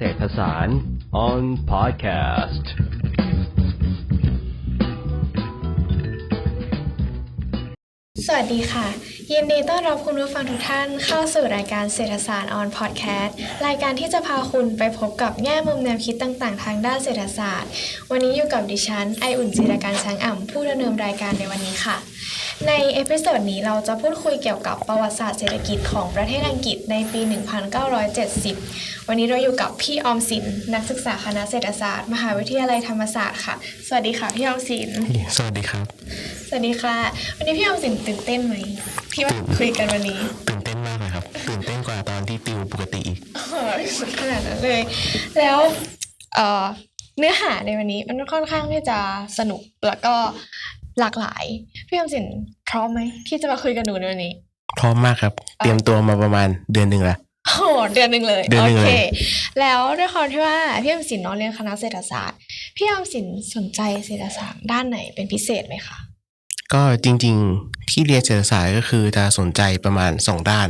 เศรษฐศาสตร์ on podcast สวัสดีค่ะ ยินดีต้อนรับคุณผู้ฟังทุกท่านเข้าสู่รายการเศรษฐศาสตร์ on podcast รายการที่จะพาคุณไปพบกับแง่มุมแนวคิดต่างๆ ทางด้านเศรษฐศาสตร์ วันนี้อยู่กับดิฉันไออุ่นจิรการช้างอ่ำผู้ดำเนินรายการในวันนี้ค่ะ ในเอพิโซดนี้เราจะพูดคุยเกี่ยวกับประวัติศาสตร์เศรษฐกิจของประเทศอังกฤษในปี 1970 วันนี้เราอยู่กับพี่ออมสิน นักศึกษาคณะเศรษฐศาสตร์ มหาวิทยาลัยธรรมศาสตร์ค่ะ สวัสดีค่ะพี่ออมสิน สวัสดีครับ สวัสดีค่ะ วันนี้พี่ออมสินตื่นเต้นไหมที่มาคุยกันวันนี้ ตื่นเต้นมากเลยครับ ตื่นเต้นกว่าตอนที่ติวปกติอีกโอ้โหขนาดนั้นเลย แล้วเอ่อเนื้อหาในวันนี้มันค่อนข้างที่จะสนุกแล้วก็ หลากหลาย พี่ออมสินพร้อมไหมที่จะมาคุยกับหนูในวันนี้ พร้อมมากครับ เตรียมตัวมาประมาณเดือนหนึ่งละโอ้โหเดือนหนึ่งเลยเดือนหนึ่งโอเลยเค แล้วด้วยความที่ว่าพี่ออมสินเน้องเรียนคณะเศรษฐศาสตร์พี่ออมสินสนใจเศรษฐศาสตร์ด้านไหนเป็นพิเศษไหมคะก็จริง ๆ ที่เรียนเศรษฐศาสตร์ก็คือจะสนใจประมาณสองด้าน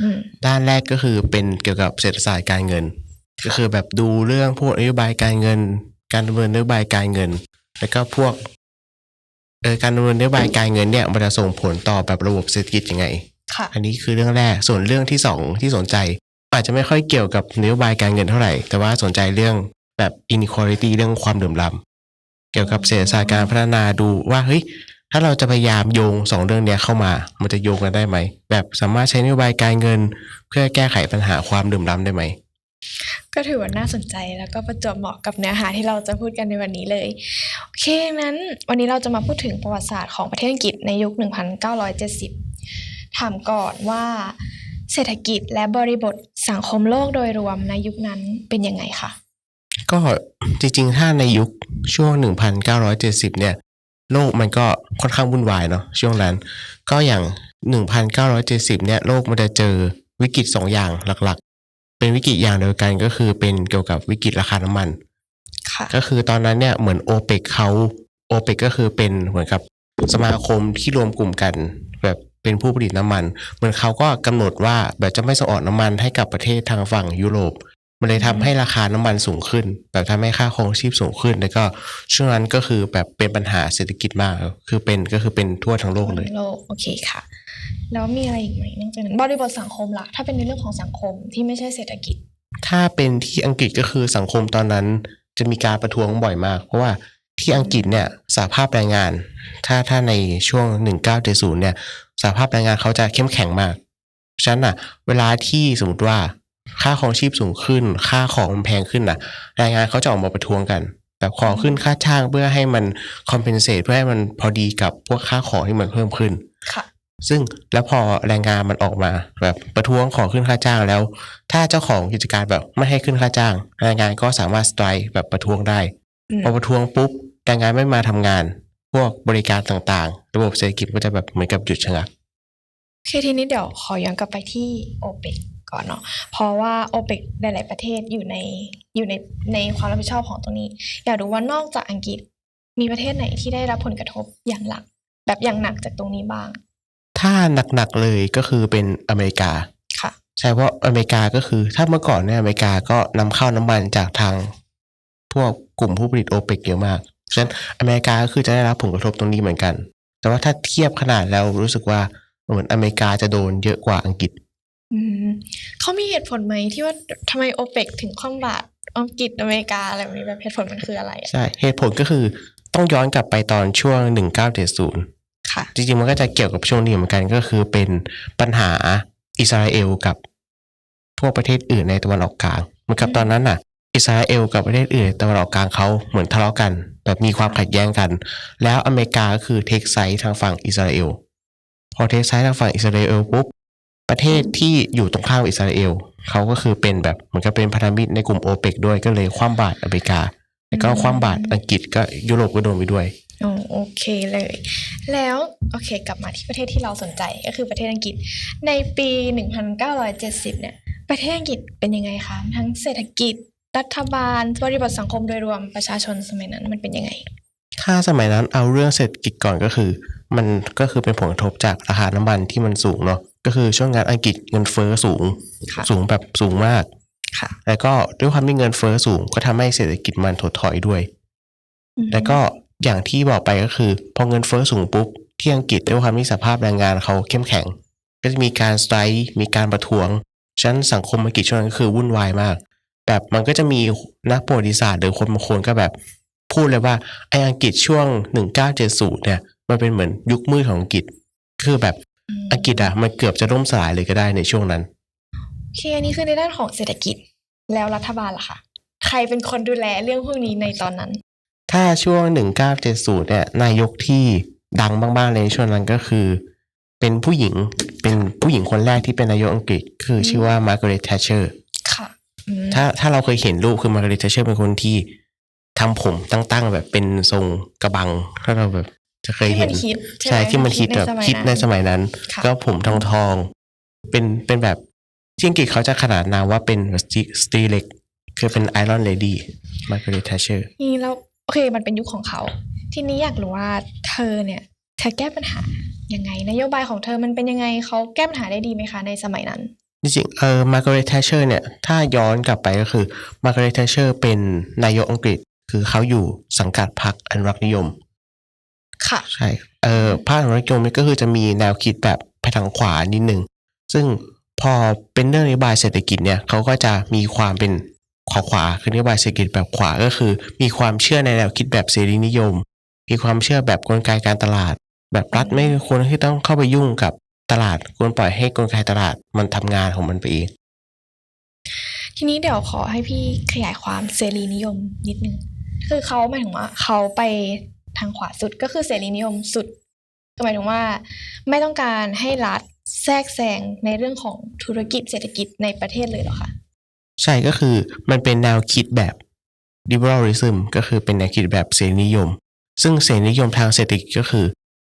อืมด้านแรกก็คือเป็นเกี่ยวกับเศรษฐศาสตร์การเงิน ก็คือแบบดูเรื่องพวกนโยบายการเงิน การดำเนินนโยบายการเงิน แล้วก็พวกเออ การดำเนินนโยบายการเงินเนี่ยมันจะส่งผลต่อแบบระบบเศรษฐกิจยังไงค่ะอันนี้คือเรื่องแรกส่วนเรื่องที่สองที่สนใจ อาจจะไม่ค่อยเกี่ยวกับนโยบายการเงินเท่าไหร่ แต่ว่าสนใจเรื่องแบบ inequality เรื่องความเหลื่อมล้ำเกี่ยวกับเศรษฐศาสตร์การพัฒนาดูว่าเฮ้ยถ้าเราจะพยายามโยงสองเรื่องเนี้ยเข้ามา มันจะโยงกันได้ไหม แบบสามารถใช้นโยบายการเงิน เพื่อแก้ไขปัญหาความเหลื่อมล้ำได้ไหม ก็ถือว่าน่าสนใจแล้วก็ประจวบเหมาะกับเนื้อหาที่เราจะพูดกันในวันนี้เลย โอเคนั้นวันนี้เราจะมาพูดถึงประวัติศาสตร์ของประเทศอังกฤษในยุค 1970 ถามก่อนว่าเศรษฐกิจและบริบทสังคมโลกโดยรวมในยุคนั้นเป็นยังไงคะก็จริงๆ ถ้าในยุคช่วง 1970 เนี่ย โลกมันก็ค่อนข้างวุ่นวายเนาะช่วงนั้น ก็อย่าง 1970 เนี่ย โลกมันจะเจอวิกฤตสองอย่างหลักๆ เป็นวิกฤตอย่างเดียวกันก็คือเป็นเกี่ยวกับวิกฤตราคาน้ำมันค่ะก็คือตอนนั้นเนี่ยเหมือนโอเปกเขาโอเปกก็คือเป็นเหมือนกับสมาคมที่รวมกลุ่มกัน แบบเป็นผู้ผลิตน้ำมัน เหมือนเขาก็กำหนดว่าแบบจะไม่ส่งออกน้ำมันให้กับประเทศทางฝั่งยุโรป มันเลยทำให้ราคาน้ำมันสูงขึ้น แบบทำให้ค่าครองชีพสูงขึ้น แล้วก็ช่วงนั้นก็คือแบบเป็นปัญหาเศรษฐกิจมาก คือเป็นก็คือเป็นทั่วทั้งโลกเลยโลกโอเคค่ะ แล้วมีอะไรอีกไหมนอกจากนั้นบริบทสังคมล่ะ ถ้าเป็นในเรื่องของสังคมที่ไม่ใช่เศรษฐกิจ ถ้าเป็นที่อังกฤษก็คือสังคมตอนนั้นจะมีการประท้วงบ่อยมาก เพราะว่าที่อังกฤษเนี่ยสหภาพแรงงาน ถ้าถ้าในช่วง 1970เนี่ยสหภาพแรงงานเขาจะเข้มแข็งมากฉะนั้นอะ เวลาที่สมมติว่า ค่าของชีพสูงขึ้น ค่าของมันแพงขึ้นอะแรงงานเขาจะออกมาประท้วงกัน แบบขอขึ้นค่าจ้างเพื่อให้มันคอมเพนเซตเพื่อให้มันพอดีกับพวกค่าของที่มันเพิ่มขึ้นค่ะซึ่งแล้วพอแรงงานมันออกมาแบบประท้วงขอขึ้นค่าจ้างแล้ว ถ้าเจ้าของกิจการแบบไม่ให้ขึ้นค่าจ้าง แรงงานก็สามารถสไตร์แบบประท้วงได้อืมพอประท้วงปุ๊บแรงงานไม่มาทำงาน พวกบริการต่างๆ ระบบเศรษฐกิจก็จะแบบเหมือนกับหยุดชะงักโอเคทีนี้เดี๋ยวขอย้อนกลับไปที่โอเปก ก่อนเนาะเพราะว่าโอเปกหลาย ๆ ประเทศอยู่ในอยู่ในในความรับผิดชอบของตรงนี้ อยากรู้ว่านอกจากอังกฤษมีประเทศไหนที่ได้รับผลกระทบอย่างหลัก แบบอย่างหนักจากตรงนี้บ้าง ถ้าหนัก ๆ เลยก็คือเป็นอเมริกาค่ะ ใช่เพราะอเมริกาก็คือ ถ้าเมื่อก่อนเนี่ยอเมริกาก็นำเข้าน้ำมันจากทางพวกกลุ่มผู้ผลิตโอเปกเยอะมากฉะนั้นอเมริกาก็คือจะได้รับผลกระทบตรงนี้เหมือนกัน แต่ว่าถ้าเทียบขนาดแล้วรู้สึกว่าเหมือนอเมริกาจะโดนเยอะกว่าอังกฤษ อืม เขามีเหตุผลไหมที่ว่าทำไมโอเปกถึงคว่ำบาตรอังกฤษอเมริกาอะไรแบบนี้แบบเหตุผลมันคืออะไรอะใช่ เหตุผลก็คือต้องย้อนกลับไปตอนช่วง 1970 ค่ะ จริงๆ มันก็จะเกี่ยวกับช่วงนี้เหมือนกันก็คือเป็นปัญหาอิสราเอลกับพวกประเทศอื่นในตะวันออกกลางเหมือนกับตอนนั้นน่ะ อิสราเอลกับประเทศอื่นในตะวันออกกลางเขาเหมือนทะเลาะกัน แบบมีความขัดแย้งกัน แล้วอเมริกาก็คือเทคไซส์ทางฝั่งอิสราเอล พอเทคไซส์ทางฝั่งอิสราเอลปุ๊บ ประเทศที่อยู่ตรงข้ามอิสราเอลเขาก็คือเป็นแบบเหมือนกับเป็นพันธมิตรในกลุ่มโอเปกด้วยก็เลยคว่ำบาตรอเมริกา แล้วก็คว่ำบาตรอังกฤษก็ยุโรปก็โดนไปด้วยอ๋อโอเคเลย แล้วโอเค กลับมาที่ประเทศที่เราสนใจก็คือประเทศอังกฤษ ในปี 1970 เนี่ย ประเทศอังกฤษเป็นยังไงคะทั้งเศรษฐกิจรัฐบาลบริบทสังคมโดยรวมประชาชนสมัยนั้นมันเป็นยังไง ถ้าสมัยนั้นเอาเรื่องเศรษฐกิจก่อนก็คือ มันก็คือเป็นผลกระทบจากราคาน้ำมันที่มันสูงเนาะ ก็คือช่วงงานอังกฤษเงินเฟ้อสูงค่ะสูงแบบสูงมากค่ะแล้วก็ด้วยความที่เงินเฟ้อสูงก็ทำให้เศรษฐกิจมันถดถอยด้วยอืมแล้วก็อย่างที่บอกไปก็คือ พอเงินเฟ้อสูงปุ๊บที่อังกฤษด้วยความที่สภาพแรงงานเขาเข้มแข็ง ก็จะมีการสไตร์มีการประท้วงฉะนั้นสังคมอังกฤษช่วงนั้นก็คือวุ่นวายมาก แบบมันก็จะมีนักประวัติศาสตร์หรือคนบางคนก็แบบ พูดเลยว่าไออังกฤษช่วง 1970เนี่ยมันเป็นเหมือนยุคมืดของอังกฤษ คือแบบม อังกฤษอะมันเกือบจะล่มสลายเลยก็ได้ในช่วงนั้นโอเคอันนี้คือในด้านของเศรษฐกิจแล้วรัฐบาลล่ะคะใครเป็นคนดูแลเรื่องพวกนี้ในตอนนั้น ถ้าช่วง 1970เนี่ยนายกที่ดังมากๆเลยในช่วงนั้นก็คือ เป็นผู้หญิงเป็นผู้หญิงคนแรกที่เป็นนายกอังกฤษ คือชื่อว่ามาร์กาเร็ตแทชเชอร์ค่ะอืมถ้าถ้าเราเคยเห็นรูปคือมาร์กาเร็ตแทชเชอร์เป็นคนที่ทำผมตั้งๆแบบเป็นทรงกระบังถ้าเราแบบ จะเคยที่เห็มันนฮิตใช่ที่มันฮิตแบบฮิตในสมัยนั้นค่ะก็ผมทองทองๆเป็นเป็นแบบที่อังกฤษเขาจะขนานนามว่าเป็นสตรีเล็กคือเป็นไอรอนเลดี้มาร์กาเร็ตแทชเชอร์นี่แล้วโอเคมันเป็นยุคของเขา ทีนี้อยากรู้ว่าเธอเนี่ย เธอแก้ปัญหายังไง นโยบายของเธอมันเป็นยังไงเขาแก้ปัญหาได้ดีไหมคะในสมัยนั้นจริงๆเออมาร์กาเร็ตแทชเชอร์เนี่ย ถ้าย้อนกลับไปก็คือมาร์กาเร็ตแทชเชอร์เป็นนายกอังกฤษ คือเขาอยู่สังกัดพรรคอนุรักษ์นิยม ค่ะใช่เออพรรคอนุรักษ์นิยมนี่ก็คือจะมีแนวคิดแบบไปทางขวานิดนึงซึ่งพอเป็นเรื่องนโยบายเศรษฐกิจเนี่ยเขาก็จะมีความเป็นขวาขวาๆคือนโยบายเศรษฐกิจแบบขวาก็คือ มีความเชื่อในแนวคิดแบบเสรีนิยม มีความเชื่อแบบกลไกการตลาด แบบรัฐไม่ควรที่ต้องเข้าไปยุ่งกับตลาดควรปล่อยให้กลไกตลาดมันทำงานของมันไปเองทีนี้เดี๋ยวขอให้พี่ขยายความเสรีนิยมนิดนึงคือเขาหมายถึงว่าเขาไป ทางขวาสุดก็คือเสรีนิยมสุดก็หมายถึงว่าไม่ต้องการให้รัฐแทรกแซงในเรื่องของธุรกิจเศรษฐกิจในประเทศเลยเหรอคะใช่ก็คือมันเป็นแนวคิดแบบ liberalism ก็คือเป็นแนวคิดแบบเสรีนิยม ซึ่งเสรีนิยมทางเศรษฐกิจก็คือ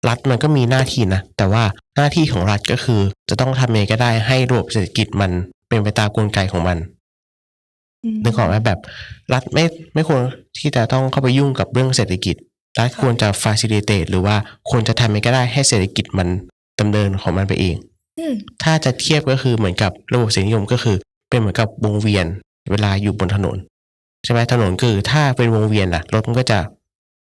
รัฐมันก็มีหน้าที่นะ แต่ว่าหน้าที่ของรัฐก็คือ จะต้องทำยังไงก็ได้ให้ระบบเศรษฐกิจมันเป็นไปตามกลไกของมันนึกออกไหมแบบ รัฐไม่ไม่ควรที่จะต้องเข้าไปยุ่งกับเรื่องเศรษฐกิจ รัฐควรจะ facilitate หรือว่าควรจะทำยังไงก็ได้ให้เศรษฐกิจมันดำเนินของมันไปเองอืมถ้าจะเทียบก็คือเหมือนกับระบบเสรีนิยมก็คือ เป็นเหมือนกับวงเวียนเวลาอยู่บนถนนใช่ไหมถนนคือถ้าเป็นวงเวียนน่ะรถมันก็จะ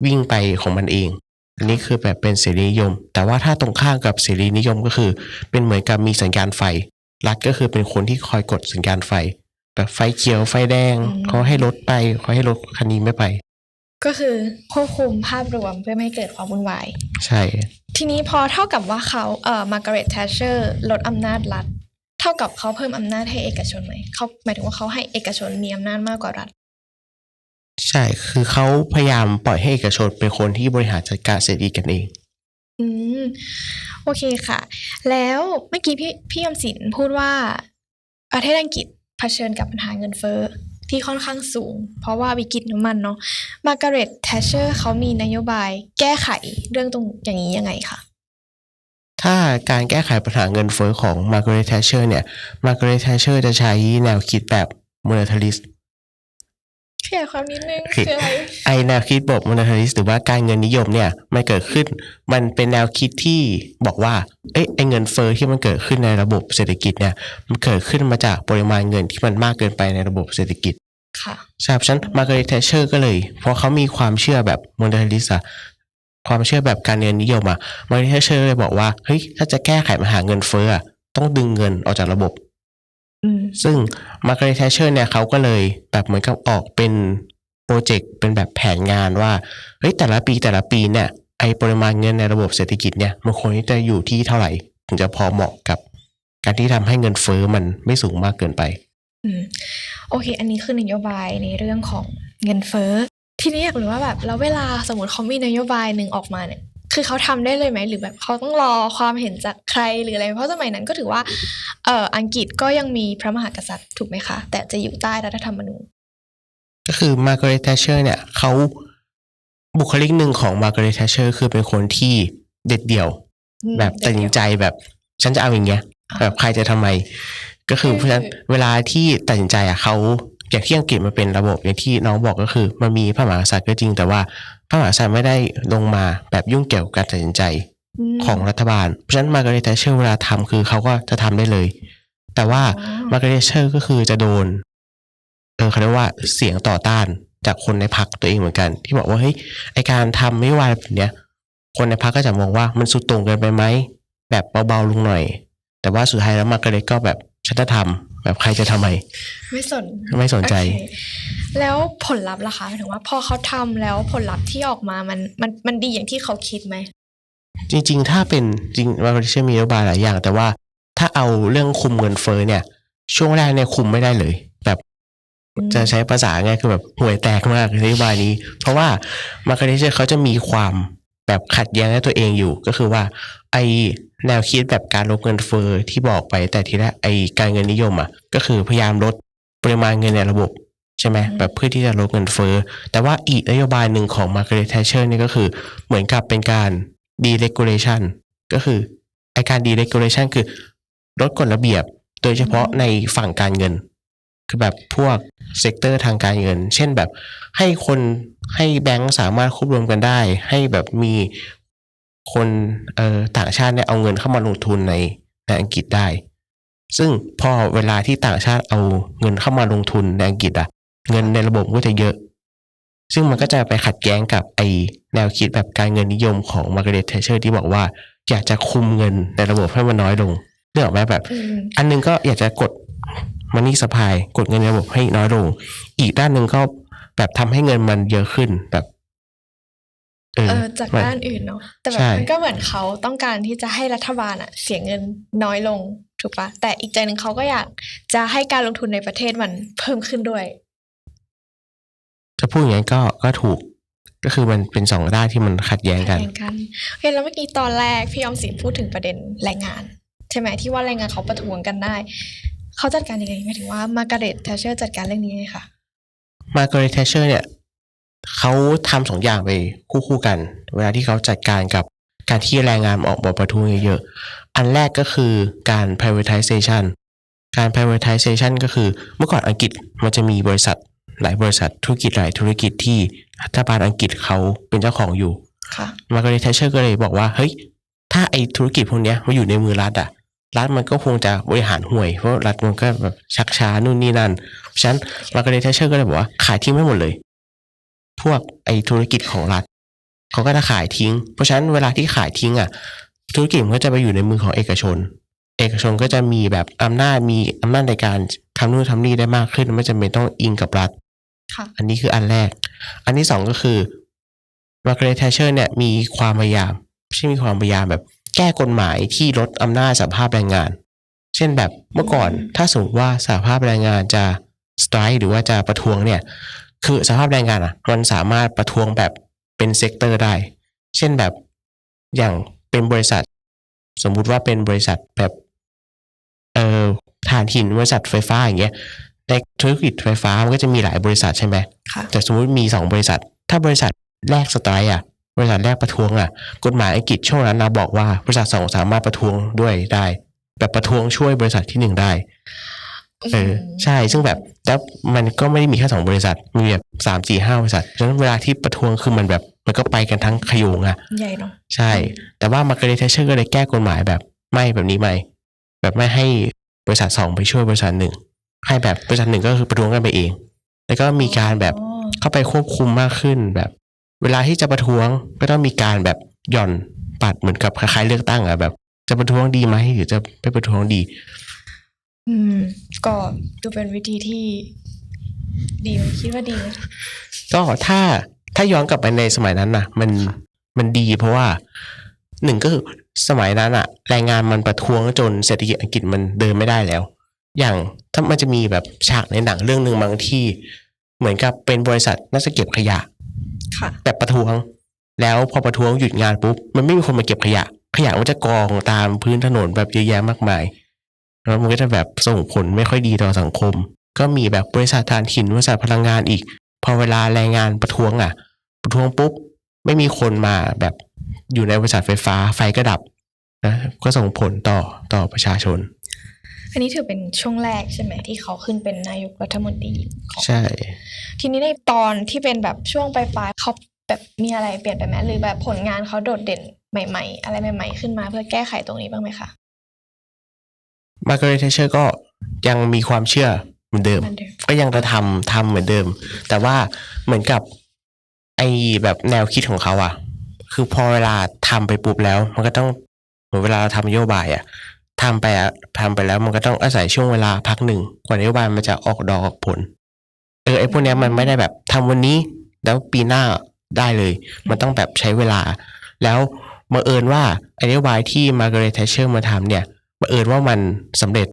วิ่งไปของมันเอง อันนี้คือแบบเป็นเสรีนิยม แต่ว่าถ้าตรงข้ามกับเสรีนิยมก็คือ เป็นเหมือนกับมีสัญญาณไฟ รัฐก็คือเป็นคนที่คอยกดสัญญาณไฟ แบบไฟเขียวไฟแดงเขาให้รถไปเขาให้รถคันนี้ไม่ไป ก็คือควบคุมภาพรวมเพื่อไม่ให้เกิดความวุ่นวาย ใช่ ทีนี้พอเท่ากับว่าเขาเอ่อมาร์กาเร็ตแทชเชอร์ลดอำนาจรัฐ เท่ากับเขาเพิ่มอำนาจให้เอกชนไหมเขาหมายถึงว่าเขาให้เอกชนมีอำนาจมากกว่ารัฐ ใช่ คือเขาพยายามปล่อยให้เอกชนเป็นคนที่บริหารจัดการเศรษฐกิจกันเอง อืม โอเคค่ะ แล้วเมื่อกี้พี่พี่ยมศิลป์พูดว่าประเทศอังกฤษเผชิญกับปัญหาเงินเฟ้อ ที่ค่อนข้างสูง เพราะว่าวิกฤตน้ำมันเนาะมาร์กาเร็ตแทชเชอร์เขามีนโยบายแก้ไขเรื่องตรงอย่างนี้ยังไงคะถ้าการแก้ไขปัญหาเงินเฟ้อของมาร์กาเร็ตแทชเชอร์เนี่ยมาร์กาเร็ตแทชเชอร์จะใช้แนวคิดแบบ monetarist ขยายความนิดนึงคือคืออะไรไอแนวคิดแบบ monetarist หรือว่าการเงินนิยมเนี่ยมันเกิดขึ้น มันเป็นแนวคิดที่บอกว่าเอ้ยไอเงินเฟ้อที่มันเกิดขึ้นในระบบเศรษฐกิจเนี่ยมันเกิดขึ้นมาจากปริมาณเงินที่มันมากเกินไปในระบบเศรษฐกิจค่ะใช่เพราะฉะนั้นมาร์กาเร็ตแทชเชอร์ก็เลย เพราะเขามีความเชื่อแบบโมเดลิสอะความเชื่อแบบการเงินนิยมอะมาร์กาเร็ตแทชเชอร์เลยบอกว่าเฮ้ยถ้าจะแก้ไขปัญหาเงินเฟ้ออะต้องดึงเงินออกจากระบบอืม ซึ่งมาร์กาเร็ตแทชเชอร์เนี่ยเขาก็เลยแบบเหมือนกับออกเป็นโปรเจกต์เป็นแบบแผนงานว่าเฮ้ยแต่ละปีแต่ละปีเนี่ยไอปริมาณเงินในระบบเศรษฐกิจเนี่ยมันควรที่จะอยู่ที่เท่าไหร่ ถึงจะพอเหมาะกับการที่ทำให้เงินเฟ้อมันไม่สูงมากเกินไปอืมโอเค อันนี้คือนโยบายในเรื่องของเงินเฟ้อ ทีนี้อยากรู้ว่าแบบแล้วเวลาสมมติเขามีนโยบายหนึ่งออกมาเนี่ย คือเขาทำได้เลยไหมหรือแบบเขาต้องรอความเห็นจากใครหรืออะไร เพราะสมัยนั้นก็ถือว่าเอ่ออังกฤษก็ยังมีพระมหากษัตริย์ถูกไหมคะ แต่จะอยู่ใต้รัฐธรรมนูญก็คือมาร์กาเร็ตแทชเชอร์เนี่ยเขาบุคลิกหนึ่งของมาร์กาเร็ตแทชเชอร์คือเป็นคนที่เด็ดเดี่ยวอืมแบบตัดสินใจแบบฉันจะเอาอย่างเงี้ยอ่าแบบใครจะทำไม ก็คือคือเพราะฉะนั้นเวลาที่ตัดสินใจอะเขาอย่างที่อังกฤษมันเป็นระบบอย่างที่น้องบอกก็คือ มันมีพระมหากษัตริย์ก็จริง แต่ว่า พระมหากษัตริย์ไม่ได้ลงมาแบบยุ่งเกี่ยวกับการตัดสินใจมของรัฐบาล เพราะฉะนั้นมาร์กาเร็ตแทชเชอร์เวลาทำคือเขาก็จะทำได้เลย แต่ว่าอ๋อมาร์กาเร็ตแทชเชอร์ก็คือจะโดนเออเขาเรียกว่าเสียงต่อต้านจากคนในพรรคตัวเองเหมือนกัน ที่บอกว่าเฮ้ยไอการทำไม่ว่าแบบเนี้ยคนในพรรคก็จะมองว่ามันสุดโต่งเกินไปไหมแบบเบาๆลงหน่อย แต่ว่าสุดท้ายแล้วมาร์กาเร็ตก็แบบฉันจะทำ แบบใครจะทำไม ไม่สนไม่สนใจโอเคแล้วผลลัพธ์ล่ะคะหมายถึงว่าพอเขาทำแล้วผลลัพธ์ที่ออกมามันมันมันดีอย่างที่เขาคิดไหม จริง ๆ ถ้าเป็นจริงมาร์กาเร็ตมีนโยบายหลายอย่าง แต่ว่าถ้าเอาเรื่องคุมเงินเฟ้อเนี่ย ช่วงแรกเนี่ยคุมไม่ได้เลย แบบอืมจะใช้ภาษาไงายคือแบบห่วยแตกมากนโยบายนี้ เพราะว่ามาร์กาเร็ตเขาจะมีความแบบขัดแย้งในตัวเองอยู่ก็คือว่า ไอแนวคิดแบบการลดเงินเฟ้อที่บอกไปแต่ทีแรกไอการเงินนิยมอะก็คือพยายามลดปริมาณเงินในระบบใช่ไหมแบบเพื่อที่จะลดเงินเฟ้อแต่ว่าอีกนโยบายหนึ่งของมาร์กาเร็ตแทชเชอร์นี่ก็คือเหมือนกับเป็นการ deregulation ก็คือไอการ deregulation คือลดกฎระเบียบโดยเฉพาะในฝั่งการเงิน คือแบบพวกเซกเตอร์ทางการเงิน เช่นแบบให้คนให้แบงก์สามารถควบรวมกันได้ ให้แบบมี คนเอ่อต่างชาติเนี่ยเอาเงินเข้ามาลงทุนในในอังกฤษได้ ซึ่งพอเวลาที่ต่างชาติเอาเงินเข้ามาลงทุนในอังกฤษอะเงินในระบบก็จะเยอะ ซึ่งมันก็จะไปขัดแย้งกับไอแนวคิดแบบการเงินนิยมของมาร์กาเร็ตเทเชอร์ที่บอกว่าอยากจะคุมเงินในระบบให้มันน้อยลงเรื่องออกไหมแบบอืมอันหนึงก็อยากจะกดมันนี่สปายกดเงินในระบบให้น้อยลง อีกด้านหนึ่งก็แบบทำให้เงินมันเยอะขึ้นแบบ เออเออจากมันด้านอื่นเนาะแต่แบใช่บมันก็เหมือนเขาต้องการที่จะให้รัฐบาลอะเสียเงินน้อยลงถูกปะแต่อีกใจหนึ่งเขาก็อยากจะให้การลงทุนในประเทศมันเพิ่มขึ้นด้วยจะพูดอย่างนี้นก็ก็ถูกก็คือมันเป็นสองด้านที่มันขัดแย้งกันแข่งกันโอเคแล้วเมื่อกี้ตอนแรกพี่ออมสินพูดถึงประเด็นแรงงาน ใช่ไหมที่ว่าแรงงานเขาประท้วงกันได้ เขาจัดการยังไงหมายถึงว่ามาร์กาเร็ตแทชเชอร์จัดการเรื่องนี้ยังไงคะมาร์กาเร็ตแทชเชอร์เนี่ย เขาทำสองอย่างไปคู่ๆกัน เวลาที่เขาจัดการกับการที่แรงงานออกมาประท้วงเยอะๆ อันแรกก็คือการ privatization การ privatization ก็คือเมื่อก่อนอังกฤษมันจะมีบริษัทหลายบริษัทธุรกิจหลายธุรกิจที่รัฐบาลอังกฤษเขาเป็นเจ้าของอยู่ค่ะมาร์กาเร็ตแทชเชอร์ก็เลยบอกว่าเฮ้ยถ้าไอธุรกิจพวกเนี้ยมาอยู่ในมือรัฐอะรัฐมันก็คงจะบริหารห่วย เพราะรัฐมันก็แบบชักช้านู่นนี่นั่นเพราะฉะนั้นมาร์กาเร็ตแทชเชอร์ก็เลยบอกว่าขายทิ้งไม่หมดเลย พวกไอธุรกิจของรัฐเขาก็จะขายทิ้ง เพราะฉะนั้นเวลาที่ขายทิ้งอะธุรกิจมันก็จะไปอยู่ในมือของเอกชน เอกชนก็จะมีแบบอำนาจมีอำนาจในการทำนู่นทำนี่ได้มากขึ้นไม่จำเป็นต้องอิงกับรัฐค่ะอันนี้คืออันแรก อันที่สองก็คือมาร์กาเร็ตแทชเชอร์เนี่ยมีความพยายามไม่ใช่มีความพยายามแบบแก้กฎหมายที่ลดอำนาจสหภาพแรงงาน เช่นแบบเมื่อก่อนอืมถ้าสมมติว่าสหภาพแรงงานจะสไตร์หรือว่าจะประท้วงเนี่ย คือสหภาพแรงงานอะมันสามารถประท้วงแบบเป็นเซกเตอร์ได้ เช่นแบบอย่างเป็นบริษัท สมมุติว่าเป็นบริษัทแบบเอ่อถ่านหินบริษัทไฟฟ้าอย่างเงี้ยในธุรกิจไฟฟ้ามันก็จะมีหลายบริษัทใช่ไหมค่ะแต่สมมติมีสองบริษัท ถ้าบริษัทแรกสไตร์อะ บริษัทแรกประท้วงอะ กฎหมายอังกฤษช่วงนั้นนะบอกว่าบริษัทสองสามารถประท้วงด้วยได้ แบบประท้วงช่วยบริษัทที่หนึ่งได้ เออ ใช่ ซึ่งแบบ แล้วมันก็ไม่ได้มีแค่สองบริษัท มีแบบสามสี่ห้าบริษัทฉะนั้นเวลาที่ประท้วงคือมันแบบมันก็ไปกันทั้งขโยงอะใหญ่เนาะใช่ แต่ว่ามาร์กาเร็ตเทชเชอร์ก็เลยแก้กฎหมายแบบไม่แบบนี้ไม่แบบไม่ให้บริษัทสองไปช่วยบริษัทหนึ่งให้แบบบริษัทหนึ่งก็คือประท้วงกันไปเอง แล้วก็มีการแบบอ๋อเข้าไปควบคุมมากขึ้นแบบ เวลาที่จะประท้วงก็ต้องมีการแบบหย่อนปัดเหมือนกับคล้ายๆเลือกตั้งอะแบบ จะประท้วงดีไหมหรือจะไม่ประท้วงดี อืม ก็ดูเป็นวิธีที่ดีไหมคิดว่าดีไหมก็ถ้าถ้าย้อนกลับไปในสมัยนั้นนะมันมันดีเพราะว่าหนึ่งก็คือสมัยนั้นอะแรงงานมันประท้วงจนเศรษฐกิจอังกฤษมันเดินไม่ได้แล้ว อย่างถ้ามันจะมีแบบฉากในหนังเรื่องหนึ่งบางที่ เหมือนกับเป็นบริษัทน่าจะเก็บขยะค่ะแบบประท้วง แล้วพอประท้วงหยุดงานปุ๊บมันไม่มีคนมาเก็บขยะ ขยะมันจะกองตามพื้นถนนแบบเยอะแยะมากมาย แล้วมันก็จะแบบส่งผลไม่ค่อยดีต่อสังคม ก็มีแบบบริษัททานหินบริษัทพลังงานอีก พอเวลาแรงงานประท้วงอะ ประท้วงปุ๊บไม่มีคนมาแบบอยู่ในบริษัทไฟฟ้าไฟก็ดับนะก็ส่งผลต่อต่อประชาชน อันนี้ถือเป็นช่วงแรกใช่ไหมที่เขาขึ้นเป็นนายกรัฐมนตรีของใช่ ทีนี้ในตอนที่เป็นแบบช่วงปลายๆเขาแบบมีอะไรเปลี่ยนไปไหมหรือแบบผลงานเขาโดดเด่นใหม่ ๆ อะไรใหม่ ๆ ขึ้นมาเพื่อแก้ไขตรงนี้บ้างไหมคะ มาร์กาเร็ตเทเชอร์ก็ยังมีความเชื่อเหมือนมือนเดิมเหมือนเดิม ก็ยังจะทำทำเหมือนเดิม แต่ว่าเหมือนกับไอ้แบบแนวคิดของเขาอะคือพอเวลาทำไปปุ๊บแล้ว มันก็ต้องเหมือนเวลาเราทำนโยบายอะทำไปอะทำไปแล้วมันก็ต้องอาศัยช่วงเวลาพักหนึ่งกว่านโยบายมันจะออกดอกออกผล เออไอ้พวกเนี้ยมันไม่ได้แบบทำวันนี้แล้วปีหน้าได้เลย มันต้องแบบใช้เวลา แล้วบังเอิญว่าไอ้นโยบายที่มาร์กาเร็ตแทชเชอร์มาทำเนี่ย บังเอิญว่ามันสำเร็จ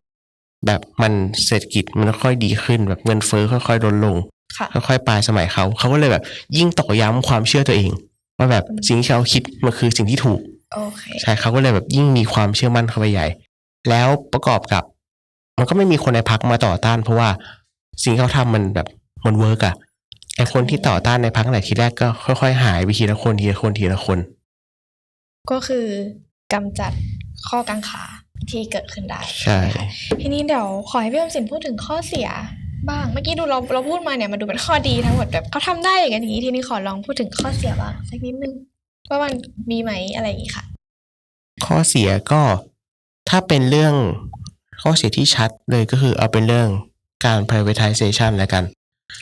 แบบมันเศรษฐกิจมันค่อยดีขึ้นแบบเงินเฟ้อค่อยๆลดลงค่ะค่อยๆปลายสมัยเขาเขาก็เลยแบบ ยิ่งตอกย้ำความเชื่อตัวเอง ว่าแบบสิ่งที่เขาคิดมันคือสิ่งที่ถูกโอเคใช่เขาก็เลยแบบยิ่งมีความเชื่อมั่นเข้าไปใหญ่ แล้วประกอบกับ มันก็ไม่มีคนในพักมาต่อต้าน เพราะว่าสิ่งที่เขาทำมันแบบมันเวิร์กอะไอคนที่ต่อต้านในพักไหนทีแรกก็ค่อยๆ หายไปทีละคนทีละคนทีละคน ก็คือกำจัดข้อกังขา ที่เกิดขึ้นได้ใช่ไหมคะทีนี้เดี๋ยวขอให้พี่อมสินพูดถึงข้อเสียบ้าง เมื่อกี้ดูเราเราพูดมาเนี่ยมันดูเป็นข้อดีทั้งหมดแบบเขาทำได้อย่างนี้ทีนี้ขอลองพูดถึงข้อเสียบ้างสักนิดนึงว่ามันมีไหมอะไรอย่างนี้ค่ะ ข้อเสียก็ถ้าเป็นเรื่องข้อเสียที่ชัดเลยก็คือเอาเป็นเรื่องการ privatization แล้วกัน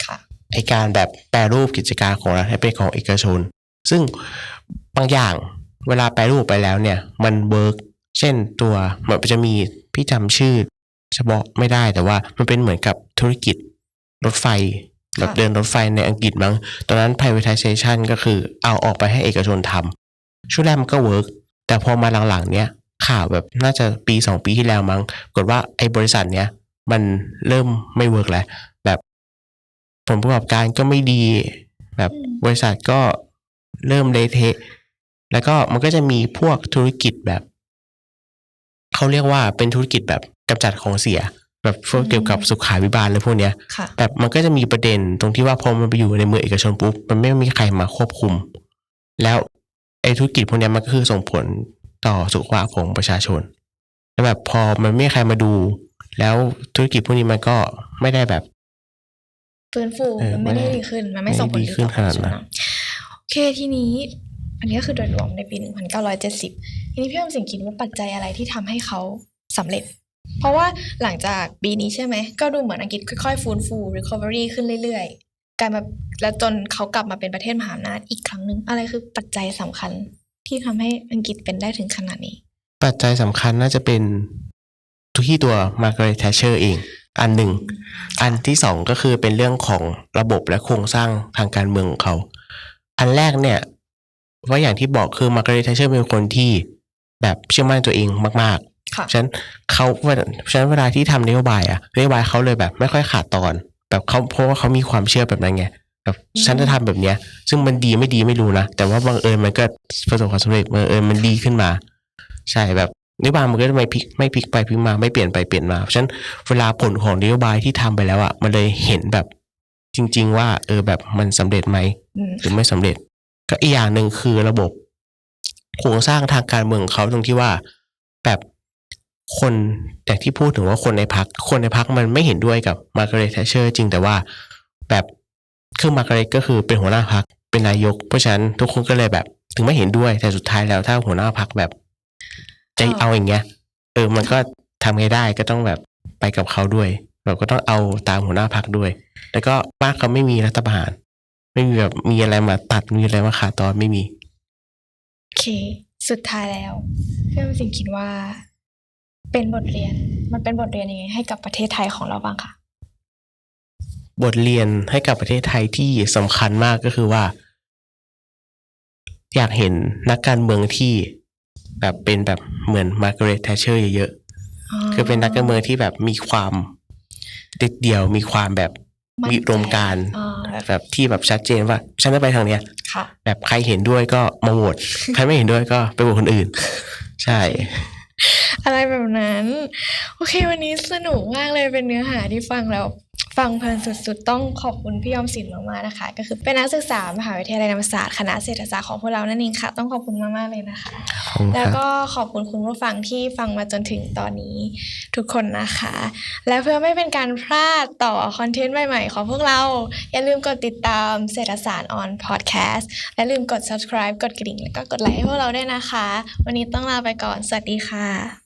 ค่ะไอการแบบแปรรูปกิจการของรัฐให้เป็นของเอกชน ซึ่งบางอย่างเวลาแปรรูปไปแล้วเนี่ย มันเวิร์ก เช่นตัวมันจะมีพี่จำชื่อเฉพาะไม่ได้แต่ว่ามันเป็นเหมือนกับธุรกิจรถไฟแบบเดินรถไฟในอังกฤษมั้ง ตอนนั้น privatization ก็คือเอาออกไปให้เอกชนทำช่วงแรกมันก็เวิร์กแต่พอมาหลังๆ เนี้ยข่าวแบบน่าจะปีสองปีที่แล้วมั้งปรากฏว่าไอ้บริษัทเนี้ยมันเริ่มไม่เวิร์กแล้ว แบบผลประกอบการก็ไม่ดี แบบอืมบริษัทก็เริ่มเละเทะ แล้วก็มันก็จะมีพวกธุรกิจแบบ เขาเรียกว่าเป็นธุรกิจแบบกำจัดของเสีย แบบพวกเกี่ยวกับสุขาวิบาลเลยพวกเนี้ยค่ะแบบมันก็จะมีประเด็นตรงที่ว่าพอมันไปอยู่ในมือเอกชนปุ๊บมันไม่มีใครมาควบคุม แล้วไอ้ธุรกิจพวกเนี้ยมันก็คือส่งผลต่อสุขภาพของประชาชนแล้วแบบพอมันไม่มีใครมาดู แล้วธุรกิจพวกนี้มันก็ไม่ได้แบบฟื้นฟูเออมันไม่ได้ไม่ได้ดีขึ้นมันไม่ส่งผลไม่ดีขึ้นต่อขนาดนั้นใช่ไหมโอเคทีนี้ อันนี้ก็คือโดยรวมในปี 1970 ทีนี้พี่อมสินคิดว่าปัจจัยอะไรที่ทำให้เขาสำเร็จ เพราะว่าหลังจากปีนี้ใช่ไหม ก็ดูเหมือนอังกฤษค่อยๆ ฟื้นฟู recovery ขึ้นเรื่อยๆ กลายมาแล้วจนเขากลับมาเป็นประเทศมหาอำนาจอีกครั้งหนึ่งอะไรคือปัจจัยสำคัญที่ทำให้อังกฤษเป็นได้ถึงขนาดนี้ ปัจจัยสำคัญน่าจะเป็นที่ตัวมาร์กาเร็ตแทชเชอร์เอง อันหนึ่ง อันที่สองก็คือเป็นเรื่องของระบบและโครงสร้างทางการเมืองของเขา อันแรกเนี่ย ว่าอย่างที่บอกคือมาร์กาเร็ตแทชเชอร์เป็นคนที่แบบเชื่อมั่นในตัวเองมากค่ะๆฉะนั้นเขาฉะนั้นเวลาที่ทำนโยบายอะนโยบายเขาเลยแบบไม่ค่อยขาดตอน แบบเขาเพราะว่าเขามีความเชื่อแบบนั้นไงแบบอืมฉันจะทำแบบเนี้ย ซึ่งมันดีไม่ดีไม่รู้นะแต่ว่าบังเอิญมันก็ประสบความสำเร็จบังเอิญมันดีขึ้นมา ใช่แบบนโยบายมันก็ไม่พลิกไม่พลิกไปพลิกมาไม่เปลี่ยนไปเปลี่ยนมาเพราะฉะนั้นเวลาผลของนโยบายที่ทำไปแล้วอะมันเลยเห็นแบบจริง ๆ ว่า เออแบบมันสำเร็จไหมอืมหรือไม่สำเร็จ ก็อีกอย่างหนึ่งคือระบบโครงสร้างทางการเมืองเขาตรงที่ว่า แบบคนอย่างที่พูดถึงว่าคนในพักคนในพักมันไม่เห็นด้วยกับมาร์กาเร็ตแทชเชอร์จริงแต่ว่าแบบคือมาร์กาเร็ตก็คือเป็นหัวหน้าพักเป็นนายก เพราะฉะนั้นทุกคนก็เลยแบบ ถึงไม่เห็นด้วยแต่สุดท้ายแล้วถ้าหัวหน้าพักแบบจะเอาอย่างเงี้ยเออมันก็ทำไงได้ก็ต้องแบบไปกับเขาด้วยแบบก็ต้องเอาตามหัวหน้าพักด้วย แล้วก็บ้านเขาไม่มีรัฐประหาร ไม่มีแบบมีอะไรมาตัดมีอะไรมาขาดตอนไม่มี โอเค สุดท้ายแล้วพี่อมสินคิดว่า เป็นบทเรียน มันเป็นบทเรียนยังไงให้กับประเทศไทยของเราบ้างคะบทเรียนให้กับประเทศไทยที่สำคัญมากก็คือว่า อยากเห็นนักการเมืองที่แบบเป็นแบบเหมือนมาร์กาเร็ตแทชเชอร์เยอะๆคือเป็นนักการเมืองที่แบบมีความเด็ดเดี่ยวมีความแบบ มั่นมีใจอุดมการณ์อ่าแบบแบบที่แบบชัดเจนว่าฉันจะไปทางเนี้ยค่ะแบบใครเห็นด้วยก็มาโหวตใครไม่เห็นด้วยก็ไปโหวตคนอื่น ใช่ อะไรแบบนั้น โอเค วันนี้สนุกมากเลยเป็นเนื้อหาที่ฟังแล้ว ฟังเพลินสุดๆ ต้องขอบคุณพี่ยอมสินมากๆนะคะ ก็คือเป็นนักศึกษามหาวิทยาลัยธรรมศาสตร์คณะเศรษฐศาสตร์ของพวกเรานั่นเองค่ะ ต้องขอบคุณมากๆเลยนะคะขอบคุณแล้วครับก็ขอบคุณคุณผู้ฟังที่ฟังมาจนถึงตอนนี้ทุกคนนะคะ และเพื่อไม่เป็นการพลาดต่อคอนเทนต์ใหม่ๆ ของพวกเรา อย่าลืมกดติดตามเศรษฐศาสตร์ on podcast และลืมกด subscribe กดกระดิ่งแล้วก็กดไลค์ให้พวกเราด้วยนะคะ วันนี้ต้องลาไปก่อนสวัสดีค่ะ